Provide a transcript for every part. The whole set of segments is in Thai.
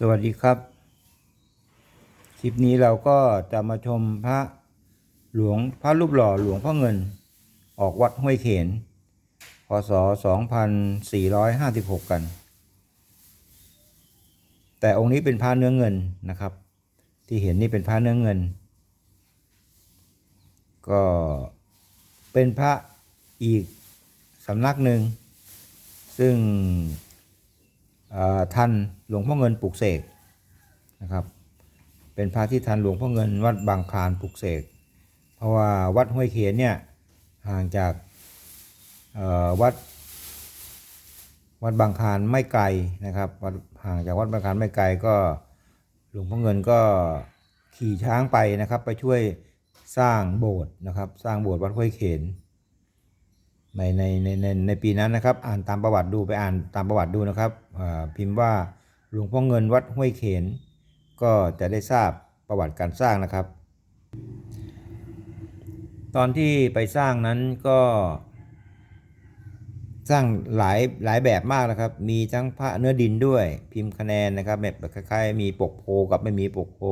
สวัสดีครับ คลิปนี้เราก็จะมาชมพระหลวงพระรูปหล่อหลวงพ่อเงิน ออกวัดห้วยเขน พศ 2456 กัน แต่องค์นี้เป็นพระเนื้อเงินนะครับ ที่เห็นนี่เป็นพระเนื้อเงิน ก็เป็นพระอีกสำนักหนึ่ง ซึ่ง ท่านหลวงพ่อเงินปลุกเสกนะครับ เป็นพระที่ทันหลวงพ่อเงินวัดบางคลานปลุกเสก เพราะว่าวัดห้วยเขียนเนี่ยห่างจากวัดวัดบางคลานไม่ไกลนะครับวัดห่างจากวัดบางคลานไม่ไกลก็หลวงพ่อเงินก็ขี่ช้างไปนะครับ ไปช่วยสร้างโบสถ์นะครับ สร้างโบสถ์วัดห้วยเขน ในในในในในปีนั้นนะครับอ่านตามประวัติดูไปอ่านตามประวัติดูนะครับพิมพ์ว่าหลวงพ่อเงินวัดห้วยเขน ก็จะได้ทราบประวัติการสร้างนะครับ ตอนที่ไปสร้างนั้นก็สร้างหลายหลายแบบมากนะครับ มีทั้งพระเนื้อดินด้วย พิมพ์คะแนนนะครับแบบคล้ายๆ มีปกโพกับไม่มีปกโพ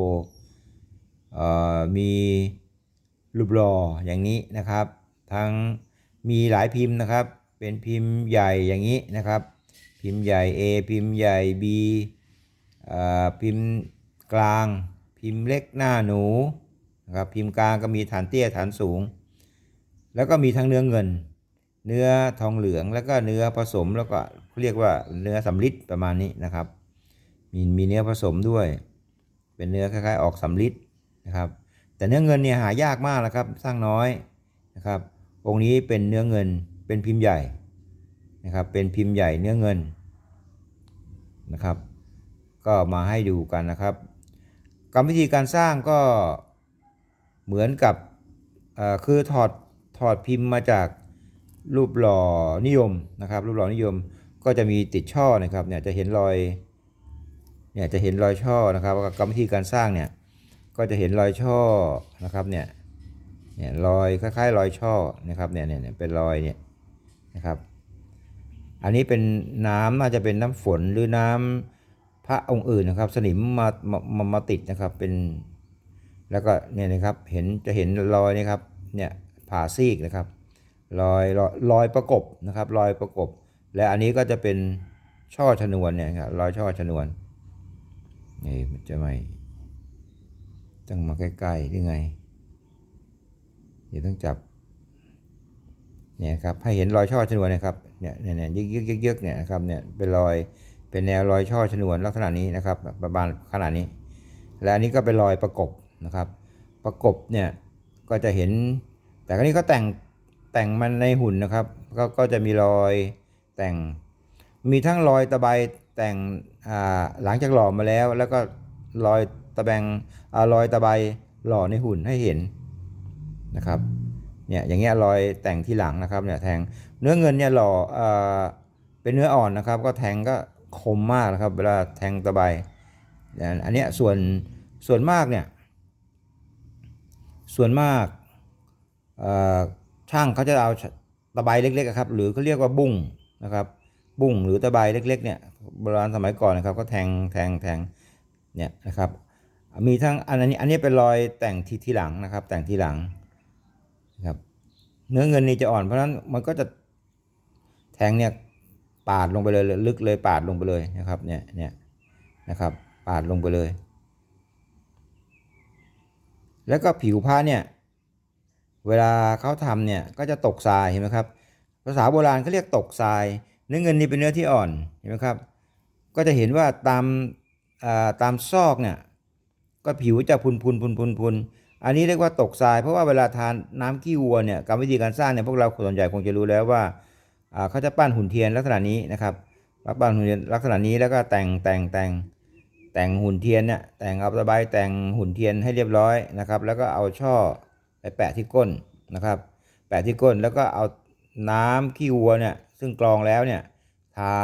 เออมีรูปหล่ออย่างนี้นะครับ ทั้ง มีหลายพิมพ์นะครับ เป็นพิมพ์ใหญ่อย่างนี้นะครับ พิมพ์ใหญ่ A พิมพ์ใหญ่ B อ่าพิมพ์กลาง พิมพ์เล็กหน้าหนูนะครับพิมพ์กลางก็มีฐานเตี้ยฐานสูง แล้วก็มีทั้งเนื้อเงิน เนื้อทองเหลืองแล้วก็เนื้อผสมแล้วก็เรียกว่าเนื้อสำลิดประมาณนี้นะครับ มีมีเนื้อผสมด้วย เป็นเนื้อคล้ายๆ ออกสำลิดนะครับ แต่เนื้อเงินเนี่ยหายากมากนะครับ สร้างน้อยนะครับ องค์นี้เป็นเนื้อเงินเป็นพิมพ์ใหญ่นะครับ เป็นพิมพ์ใหญ่เนื้อเงินนะครับ ก็มาให้ดูกันนะครับกรรมวิธีการสร้างก็เหมือนกับคือถอดถอดพิมพ์มาจากรูปหล่อนิยมนะครับ รูปหล่อนิยมก็จะมีติดช่อนะครับเนี่ยจะเห็นรอยเนี่ยจะเห็นรอยช่อนะครับกรรมวิธีการสร้างเนี่ยก็จะเห็นรอยช่อนะครับเนี่ย เนี่ยรอยคล้ายๆ รอยช่อนะครับเนี่ยเนี่ยเป็นรอยเนี่ยนะครับ อันนี้เป็นน้ำน่าจะเป็นน้ำฝนหรือน้ำพระองค์อื่นนะครับ สนิมมามามาติดนะครับเป็น แล้วก็เนี่ยนะครับเห็นจะเห็นรอยนี่ครับเนี่ยผ่าซีกนะครับรอยรอยรอยประกบนะครับ รอยประกบ และอันนี้ก็จะเป็นช่อชนวนเนี่ยครับรอยช่อชนวนนี่มันจะไม่ต้องมาใกล้ๆหรือไง เดี๋ยวต้องจับเนี่ยครับให้เห็นรอยช่อชนวนนะครับเนี่ยเนี่ยเนี่ยยึกยึกยึกยึกเนี่ยนะครับเนี่ยเป็นรอยเป็นแนวรอยช่อชนวนลักษณะนี้นะครับ ประมาณขนาดนี้ และอันนี้ก็เป็นรอยประกบนะครับ ประกบเนี่ยก็จะเห็น แต่ครั้นี้ก็แต่งแต่งมันในหุ่นนะครับ ก็ก็จะมีรอยแต่งมีทั้งรอยตะไบแต่งอ่าหลังจากหล่อมาแล้ว แล้วก็รอยตะแบงอ่ารอยตะไบหล่อในหุ่นให้เห็น นะครับเนี่ยอย่างเงี้ยรอยแต่งที่หลังนะครับเนี่ยแทงเนื้อเงินเนี่ยหล่อเอ่อเป็นเนื้ออ่อนนะครับ ก็แทงก็คมมากนะครับเวลาแทงตะไบเนี่ยอันเนี้ยส่วนส่วนมากเนี่ยส่วนมากอ่อช่างเขาจะเอาตะไบเล็กๆครับหรือเขาเรียกว่าบุ้งนะครับบุ้งหรือตะไบเล็กๆเนี่ยโบราณสมัยก่อนนะครับก็แทงแทงแทงเนี่ยนะครับมีทั้งอันนี้อันนี้เป็นรอยแต่งที่ที่หลังนะครับแต่งที่หลัง เนื้อเงินนี่จะอ่อนเพราะฉะนั้นมันก็จะแทงเนี่ยปาดลงไปเลยลึกเลยปาดลงไปเลยนะครับเนี่ยเนี่ยนะครับปาดลงไปเลย แล้วก็ผิวผ้าเนี่ยเวลาเขาทำเนี่ยก็จะตกทรายเห็นไหมครับ ภาษาโบราณเขาเรียกตกทราย เนื้อเงินนี่เป็นเนื้อที่อ่อนเห็นไหมครับ ก็จะเห็นว่าตามาตามซอกเนี่ยก็ผิวจะพุนพุนพุนพุนพุน อันนี้เรียกว่าตกทราย เพราะว่าเวลาทานน้ำขี้วัวเนี่ยกรรมวิธีการสร้างเนี่ยพวกเราส่วนใหญ่คงจะรู้แล้วว่าเขาจะปั้นหุ่นเทียนลักษณะนี้นะครับปั้นหุ่นเทียนลักษณะนี้แล้วก็แต่งแต่งแต่งแต่งหุ่นเทียนเนี่ยแต่งเอาตะไบแต่งหุ่นเทียนให้เรียบร้อยนะครับ แล้วก็เอาช่อไปแปะที่ก้นนะครับ แปะที่ก้นแล้วก็เอาน้ำขี้วัวเนี่ยซึ่งกรองแล้วเนี่ยทา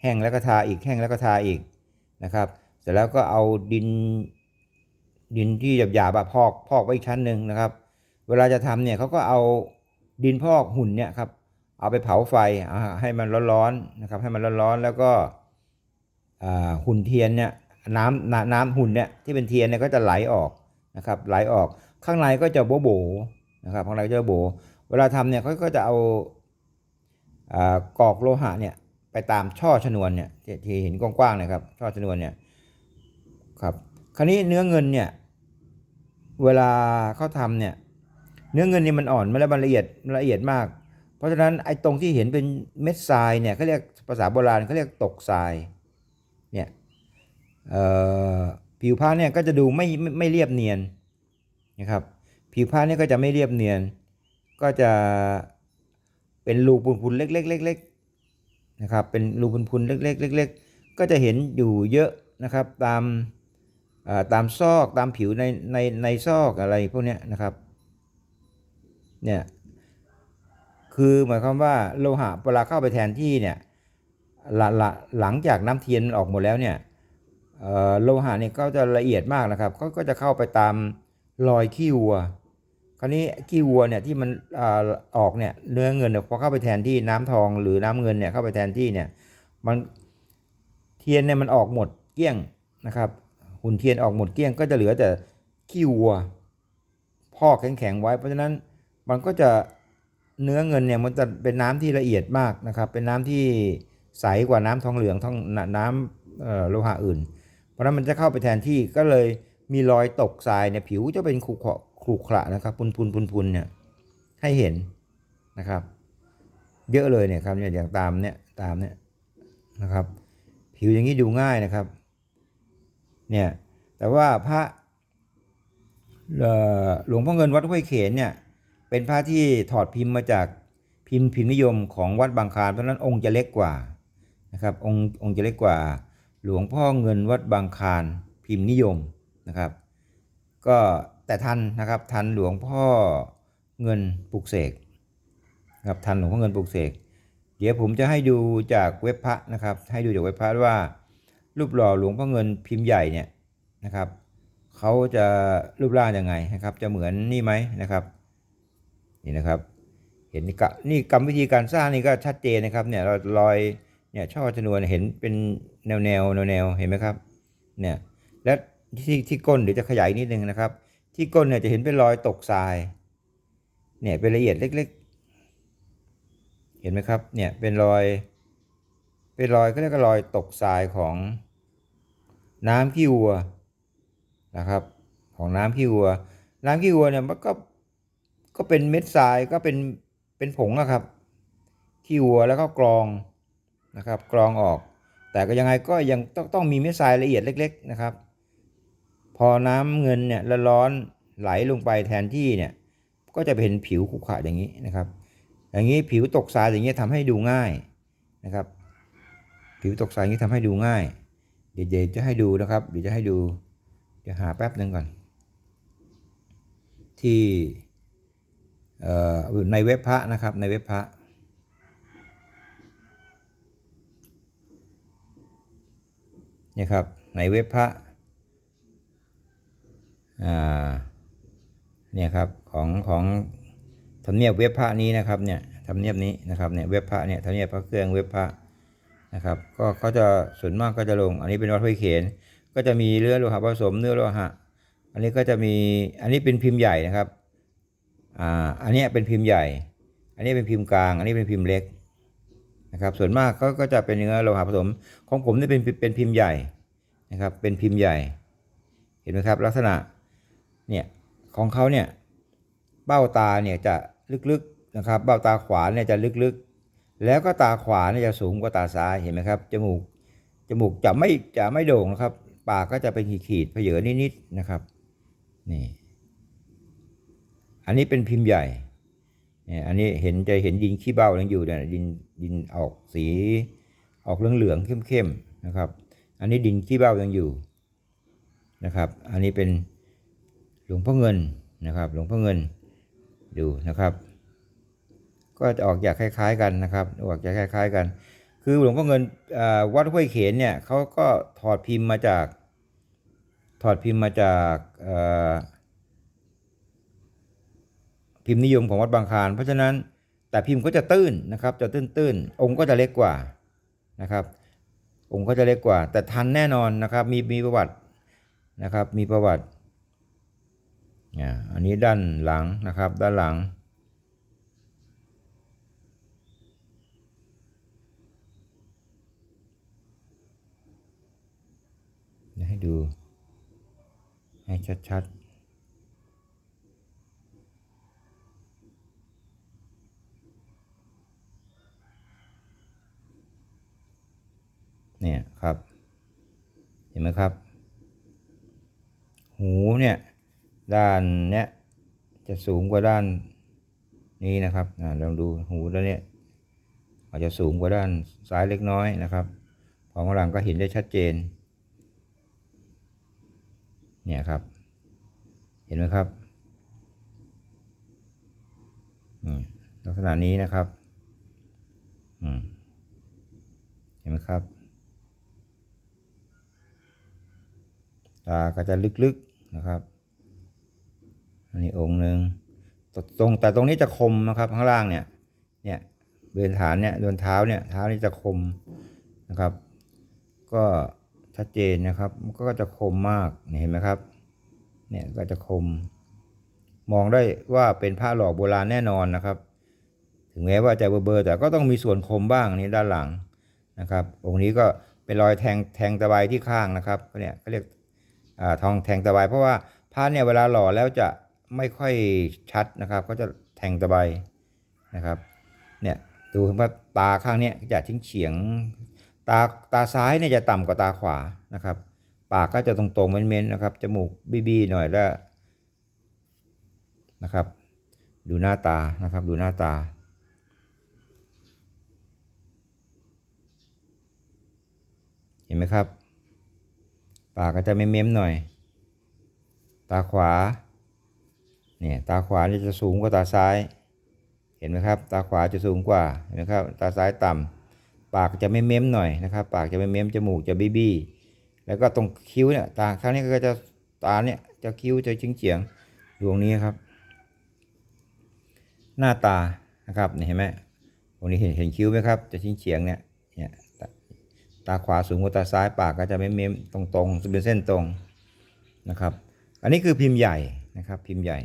แห้งแล้วก็ทาอีกแห้งแล้วก็ทาอีกนะครับ เสร็จแล้วก็เอาดิน ดินที่หยาบๆอะพอกพอกไว้อีกชั้นหนึ่งนะครับ เวลาจะทำเนี่ยเขาก็เอาดินพอกหุ่นเนี่ยครับเอาไปเผาไฟให้มันร้อนๆนะครับ ให้มันร้อนๆแล้วก็หุ่นเทียนเนี่ยน้ำน้ำหุ่นเนี่ยที่เป็นเทียนเนี่ยก็จะไหลออกนะครับ ไหลออกข้างในก็จะโบโบนะครับข้างในก็จะโบเวลาทำเนี่ยเขาก็จะเอาอากรอกโลหะเนี่ยไปตามช่อชนวนเนี่ยที่ที่เห็นกว้างๆนะครับช่อชนวนเนี่ยครับคราวนี้เนื้อเงินเนี่ย เวลาเขาทำเนี่ยเนื้อเงินนี่มันอ่อนมันแล้วมันละเอียดมันละเอียดมาก เพราะฉะนั้นไอ้ตรงที่เห็นเป็นเม็ดทรายเนี่ยเขาเรียกภาษาโบราณเขาเรียกตกทรายเนี่ยผิวผ้าเนี่ยก็จะดูไม่ไม่ไม่เรียบเนียนนะครับผิวผ้าเนี่ยก็จะไม่เรียบเนียน ก็จะเป็นรูพุนๆเล็กๆเล็กๆนะครับเป็นรูพุนๆเล็กๆเล็กๆก็จะเห็นอยู่เยอะนะครับตาม ตามซอกตามผิวในในในซอกอะไรพวกนี้นะครับเนี่ยคือหมายความว่าโลหะเวลาเข้าไปแทนที่เนี่ยหลังหลังจากน้ำเทียนมันออกหมดแล้วเนี่ยโลหะเนี่ยก็จะละเอียดมากนะครับเขาก็จะเข้าไปตามรอยขี้วัว คราวนี้ขี้วัวเนี่ยที่มันอออกเนี่ยเนื้อเงินเนี่ยพอเข้าไปแทนที่น้ำทองหรือน้ำเงินเนี่ยเข้าไปแทนที่เนี่ยมันเทียนเนี่ยมันออกหมดเกลี้ยงนะครับ หุ่นเทียนออกหมดเกลี้ยงก็จะเหลือแต่ขี้วัวพอกแข็งๆไว้ เพราะฉะนั้นมันก็จะเนื้อเงินเนี่ยมันจะเป็นน้ำที่ละเอียดมากนะครับ เป็นน้ำที่ใสกว่าน้ำทองเหลืองทองน้ำโลหะอื่น เพราะฉะนั้นมันจะเข้าไปแทนที่ก็เลยมีรอยตกทรายเนี่ยผิวจะเป็นขรุขระขรุขระนะครับ พุนพุนพุนพุนเนี่ยให้เห็นนะครับ เยอะเลยเนี่ยครับเนี่ยอย่างตามเนี่ยตามเนี่ยนะครับ ผิวอย่างนี้ดูง่ายนะครับ เนี่ยแต่ว่าพระหลวงพ่อเงินวัดห้วยเขนเนี่ยเป็นพระที่ถอดพิมพ์มาจากพิมพ์พิมพ์นิยมของวัดบางคลานเพราะนั้นองค์จะเล็กกว่านะครับองค์องค์จะเล็กกว่า หลวงพ่อเงินวัดบางคลานพิมพ์นิยมนะครับ ก็แต่ทันนะครับทันหลวงพ่อเงินปลุกเสกครับทันหลวงพ่อเงินปลุกเสกเดี๋ยวผมจะให้ดูจากเว็บพระนะครับ ให้ดูจากเว็บพระว่า รูปหล่อหลวงพ่อเงินพิมพ์ใหญ่เนี่ยนะครับเขาจะรูปร่างยังไงนะครับ จะเหมือนนี่ไหมนะครับนี่นะครับ เห็นกะนี่กรรมวิธีการสร้างนี่ก็ชัดเจนนะครับเนี่ยเรารอยเนี่ยช่อชนวนเห็นเป็นแนวแนวแนวแนวเห็นไหมครับเนี่ยและที่ที่ก้นเดี๋ยวจะขยายนิดนึงนะครับ ที่ก้นเนี่ยจะเห็นเป็นรอยตกทรายเนี่ยเป็นละเอียดเล็ก ๆ เห็นไหมครับเนี่ยเป็นรอย เป็นรอยก็เรียกว่ารอยตกทรายของน้ำขี้วัวนะครับ ของน้ำขี้วัว น้ำขี้วัวเนี่ยมันก็ก็เป็นเม็ดทรายก็เป็นเป็นผงนะครับขี้วัวแล้วก็กรองนะครับ กรองออก แต่ก็ยังไงก็ยังต้องต้องมีเม็ดทรายละเอียดเล็ก ๆนะครับ พอน้ำเงินเนี่ยละร้อนไหลลงไปแทนที่เนี่ยก็จะเป็นผิวขรุขระอย่างนี้นะครับ อย่างนี้ผิวตกทรายอย่างนี้ทำให้ดูง่ายนะครับ ผิวตกใสนี้ทำให้ดูง่าย เดี๋ยวจะให้ดูนะครับ เดี๋ยวจะให้ดู เดี๋ยวหาแป๊บหนึ่งก่อน ที่ในเว็บพระนะครับ ในเว็บพระเนี่ยครับ ในเว็บพระเนี่ยครับของของทำเนียบเว็บพระนี้นะครับเนี่ยทำเนียบนี้นะครับเนี่ยเว็บพระเนี่ยทำเนียบพระเครื่องเว็บพระ นะครับ ก็เขาจะส่วนมากก็จะลง อันนี้เป็นวัดห้วยเขนก็จะมีเนื้อโลหะผสมเนื้อโลหะ อันนี้ก็จะมีอันนี้เป็นพิมพ์ใหญ่นะครับอ่าอันนี้เป็นพิมพ์ใหญ่ อันนี้เป็นพิมพ์กลาง อันนี้เป็นพิมพ์เล็กนะครับ ส่วนมากก็ก็จะเป็นเนื้อโลหะผสม ของผมนี่เป็นเป็นพิมพ์ใหญ่นะครับ เป็นพิมพ์ใหญ่ เห็นไหมครับ ลักษณะเนี่ยของเขาเนี่ยเบ้าตาเนี่ยจะลึกๆนะครับ เบ้าตาขวาเนี่ยจะลึกๆ แล้วก็ตาขวาเนี่ยจะสูงกว่าตาซ้ายเห็นไหมครับ จมูก จมูกจะไม่จะไม่โด่งนะครับ ปากก็จะเป็นขีดๆเผยนิดๆนะครับ นี่ อันนี้เป็นพิมพ์ใหญ่เนี่ยอันนี้เห็นจะเห็นดินขี้เบ้ายังอยู่เนี่ยดินดินออกสีออกเหลืองๆเข้มๆนะครับ อันนี้ดินขี้เบ้ายังอยู่นะครับ อันนี้เป็นหลวงพ่อเงินนะครับ หลวงพ่อเงินดูนะครับ ก็จะออกจากคล้าย ๆ กันนะครับออกจากคล้าย ๆ กัน คือหลวงพ่อเงินวัดห้วยเขนเนี่ยเขาก็ถอดพิมพ์มาจาก ถอดพิมพ์มาจากพิมพ์นิยมของวัดบางคานเพราะฉะนั้นแต่พิมพ์ก็จะตื้นนะครับ จะตื้นๆองค์ก็จะเล็กกว่านะครับ องค์ก็จะเล็กกว่า แต่ทันแน่นอนนะครับมีมีประวัตินะครับมีประวัติอ่าอันนี้ด้านหลังนะครับด้านหลัง เดู ให้ชัดๆ เนี่ยครับ เห็นไหมครับ หูเนี่ย ด้านเนี้ยจะสูงกว่าด้านนี้นะครับอ่าลองดูหูด้านเนี้ยอาจจะสูงกว่าด้านซ้ายเล็กน้อยนะครับ ของหลังก็เห็นได้ชัดเจน เนี่ยครับ เห็นไหมครับลักษณะนี้นะครับเห็นไหมครับ ตาก็จะลึกๆนะครับ อันนี้องค์หนึ่งตรงแต่ตรงนี้จะคมนะครับ ข้างล่างเนี่ย เนี่ยเดินฐานเนี่ยเดินเท้าเนี่ยเท้านี่จะคมนะครับ ก็ ชัดเจนนะครับมันก็จะคมมากเห็นไหมครับ เนี่ยก็จะคม มองได้ว่าเป็นผ้าหลอกโบราณแน่นอนนะครับ ถึงแม้ว่าจะเบลอๆแต่ก็ต้องมีส่วนคมบ้างนี่ด้านหลังนะครับ องค์นี้ก็เป็นรอยแทงแทงตะไบที่ข้างนะครับก็เนี่ยเขาเรียกอทองแทงตะไบเพราะว่าผ้าเนี่ยเวลาหล่อแล้วจะไม่ค่อยชัดนะครับ ก็จะแทงตะไบนะครับ เนี่ยดูว่าตาข้างเนี้ยจะทิ้งเฉียง ตาตาซ้ายเนี่ยจะต่ำกว่าตาขวานะครับ ปากก็จะตรงๆเม้นๆนะครับ จมูกบี้ๆหน่อยแล้วนะครับ ดูหน้าตานะครับ ดูหน้าตา เห็นไหมครับ ปากก็จะเม้มๆหน่อย ตาขวา เนี่ยตาขวานี่จะสูงกว่าตาซ้าย เห็นไหมครับ ตาขวาจะสูงกว่า เห็นไหมครับ ตาซ้ายต่ำ ปากจะไม่เม้มหน่อยนะครับ ปากจะไม่เม้มจมูกจะบี้บี้แล้วก็ตรงคิ้วเนี่ยตาข้งนี้ก็จะตาเนี่ยจะคิ้วจะเฉียงเฉียงดวงนี้ครับ หน้าตานะครับเห็นไหมตรงนี้เห็นเห็นคิ้วไหมครับ จะเฉียงเฉียงเนี่ยเนี่ยตาขวาสูงกว่าตาซ้ายปากก็จะไม่เม้มตรงๆเป็นเส้นตรงนะครับ อันนี้คือพิมพ์ใหญ่นะครับ พิมพ์ใหญ่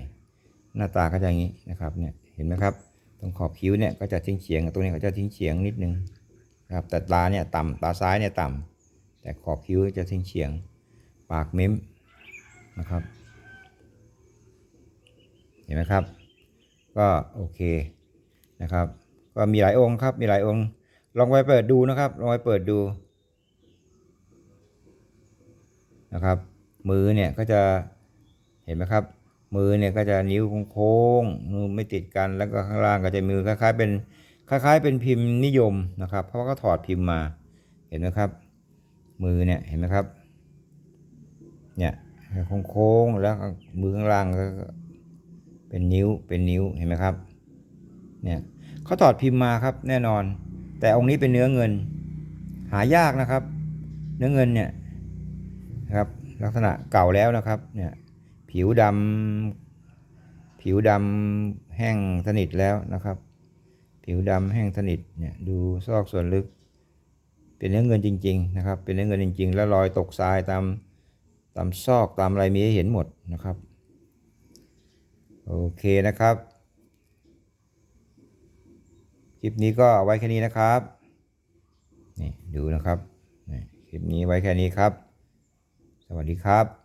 หน้าตาก็จะอย่างนี้นะครับเนี่ยเห็นไหมครับตรงขอบคิ้วเนี่ยก็จะทิ้งเฉียงตรงนี้ก็จะทิ้งเฉียงนิดนึง นะครับแต่ตาเนี่ยต่ำตาซ้ายเนี่ยต่ำแต่ขอบคิ้วจะทิ้งเฉียง ปากเม้มนะครับ เห็นไหมครับ ก็โอเคนะครับ ก็มีหลายองค์ครับมีหลายองค์ ลองไปเปิดดูนะครับลองไปเปิดดูนะครับ มือเนี่ยก็จะเห็นไหมครับ มือเนี่ยก็จะนิ้วโค้งๆมือไม่ติดกันแล้วก็ข้างล่างก็จะมือคล้ายๆเป็น คล้ายๆเป็นพิมพ์นิยมนะครับ เพราะว่าก็ถอดพิมพ์มา เห็นไหมครับ มือเนี่ยเห็นไหมครับ เนี่ยโค้งๆแล้วมือข้างล่างก็เป็นนิ้วเป็นนิ้วเห็นไหมครับ เนี่ยเขาถอดพิมพ์มาครับแน่นอน แต่องค์นี้เป็นเนื้อเงิน หายากนะครับ เนื้อเงินเนี่ยนะครับลักษณะเก่าแล้วนะครับเนี่ยผิวดำผิวดำแห้งสนิทแล้วนะครับ ผิวดำแห้งสนิทเนี่ยดูซอกส่วนลึก เป็นเนื้อเงินจริง ๆ นะครับ เป็นเนื้อเงินจริง ๆ แล้วรอยตกทรายตามตามซอกตามอะไรมีให้เห็นหมดนะครับ โอเคนะครับ คลิปนี้ก็เอาไว้แค่นี้นะครับนี่ดูนะครับคลิปนี้ไว้แค่นี้ครับ สวัสดีครับ